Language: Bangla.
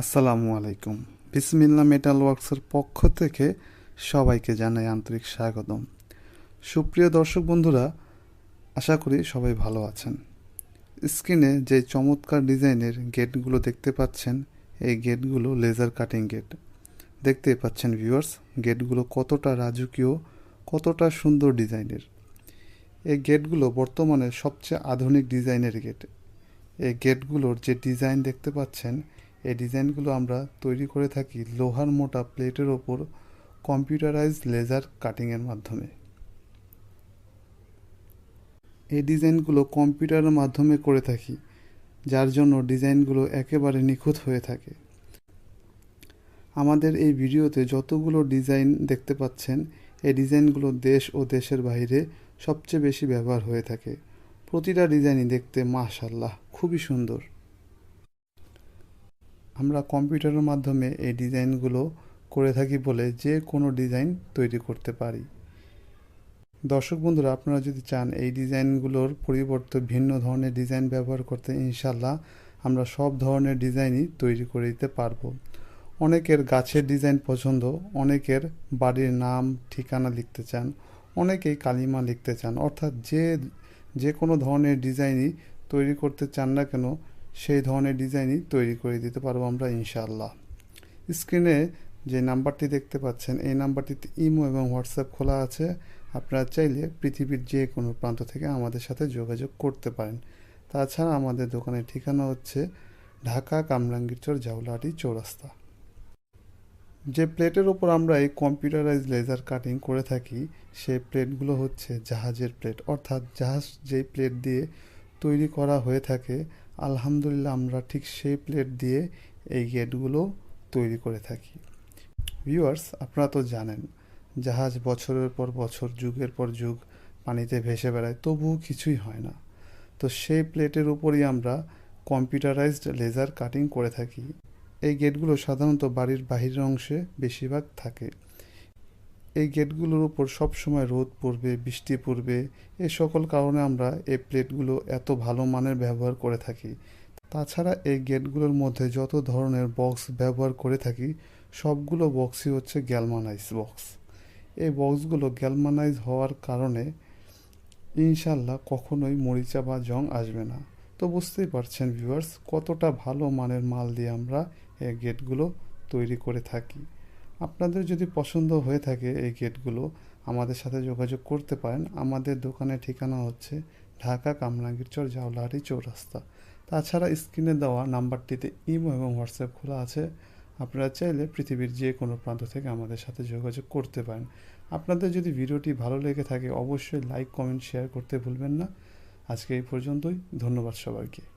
আসসালামু আলাইকুম। বিসমিল্লা মেটাল ওয়ার্কসের পক্ষ থেকে সবাইকে জানাই আন্তরিক স্বাগতম। সুপ্রিয় দর্শক বন্ধুরা, আশা করি সবাই ভালো আছেন। স্ক্রিনে যে চমৎকার ডিজাইনের গেটগুলো দেখতে পাচ্ছেন, এই গেটগুলো লেজার কাটিং গেট। দেখতে পাচ্ছেন ভিউয়ার্স, গেটগুলো কতটা রাজকীয়, কতটা সুন্দর ডিজাইনের। এই গেটগুলো বর্তমানে সবচেয়ে আধুনিক ডিজাইনের গেট। এই গেটগুলোর যে ডিজাইন দেখতে পাচ্ছেন এই ডিজাইনগুলো আমরা তৈরি করে থাকি লোহার মোটা প্লেটের ওপর কম্পিউটারাইজড লেজার কাটিংয়ের মাধ্যমে। এই ডিজাইনগুলো কম্পিউটারের মাধ্যমে করে থাকি, যার জন্য ডিজাইনগুলো একেবারে নিখুঁত হয়ে থাকে। আমাদের এই ভিডিওতে যতগুলো ডিজাইন দেখতে পাচ্ছেন, এই ডিজাইনগুলো দেশ ও দেশের বাইরে সবচেয়ে বেশি ব্যবহার হয়ে থাকে। প্রতিটা ডিজাইনই দেখতে মাশাল্লাহ খুবই সুন্দর। আমরা কম্পিউটারের মাধ্যমে এই ডিজাইনগুলো করে থাকি বলে যে কোনো ডিজাইন তৈরি করতে পারি। দর্শক বন্ধুরা, আপনারা যদি চান এই ডিজাইনগুলোর পরিবর্তে ভিন্ন ধরনের ডিজাইন ব্যবহার করতে ইনশাল্লাহ আমরা সব ধরনের ডিজাইনই তৈরি করে দিতে পারব। অনেকের গাছের ডিজাইন পছন্দ, অনেকের বাড়ির নাম, ঠিকানা লিখতে চান, অনেকেই কালিমা লিখতে চান। অর্থাৎ যে যে কোনো ধরনের ডিজাইনই তৈরি করতে চান না কেন সেই ধরনের ডিজাইনই তৈরি করে দিতে পারব আমরা, ইনশাআল্লাহ। স্ক্রিনে যে নাম্বারটি দেখতে পাচ্ছেন, এই নাম্বারটিতে ইমো এবং হোয়াটসঅ্যাপ খোলা আছে। আপনারা চাইলে পৃথিবীর যে কোনো প্রান্ত থেকে আমাদের সাথে যোগাযোগ করতে পারেন। তাছাড়া আমাদের দোকানের ঠিকানা হচ্ছে ঢাকা কামরাঙ্গীরচর জাউলাহাটি চৌরাস্তা। যে প্লেটের ওপর আমরা এই কম্পিউটারাইজ লেজার কাটিং করে থাকি, সেই প্লেটগুলো হচ্ছে জাহাজের প্লেট। অর্থাৎ জাহাজ যেই প্লেট দিয়ে তৈরি করা হয়ে থাকে আলহামদুলিল্লাহ আমরা ঠিক সেই প্লেট দিয়ে এই গেটগুলো তৈরি করে থাকি। ভিউয়ার্স আপনারা তো জানেন, জাহাজ বছরের পর বছর, যুগের পর যুগ পানিতে ভেসে বেড়ায়, তবুও কিছুই হয় না। তো সেই প্লেটের উপরই আমরা কম্পিউটারাইজড লেজার কাটিং করে থাকি। এই গেটগুলো সাধারণত বাড়ির বাহিরের অংশে বেশিরভাগ থাকে। এই গেটগুলোর উপর সবসময় রোদ পড়বে, বৃষ্টি পড়বে। এ সকল কারণে আমরা এই প্লেটগুলো এত ভালো মানের ব্যবহার করে থাকি। তাছাড়া এই গেটগুলোর মধ্যে যত ধরনের বক্স ব্যবহার করে থাকি, সবগুলো বক্সই হচ্ছে গ্যালমানাইজ বক্স। এই বক্সগুলো গ্যালমানাইজ হওয়ার কারণে ইনশাল্লাহ কখনোই মরিচা বা জং আসবে না। তো বুঝতেই পারছেন ভিউয়ার্স কতটা ভালো মানের মাল দিয়ে আমরা এই গেটগুলো তৈরি করে থাকি। আপনাদের যদি পছন্দ হয়ে থাকে এই গেটগুলো, আমাদের সাথে যোগাযোগ করতে পারেন। আমাদের দোকানের ঠিকানা হচ্ছে ঢাকা কামরাঙ্গীরচর জাওলাহাটি চৌরাস্তা। তাছাড়া স্ক্রিনে দেওয়া নাম্বারটিতে ইমো এবং হোয়াটসঅ্যাপ খোলা আছে। আপনারা চাইলে পৃথিবীর যে কোনো প্রান্ত থেকে আমাদের সাথে যোগাযোগ করতে পারেন। আপনাদের যদি ভিডিওটি ভালো লেগে থাকে, অবশ্যই লাইক, কমেন্ট, শেয়ার করতে ভুলবেন না। আজকে এই পর্যন্তই। ধন্যবাদ সবাইকে।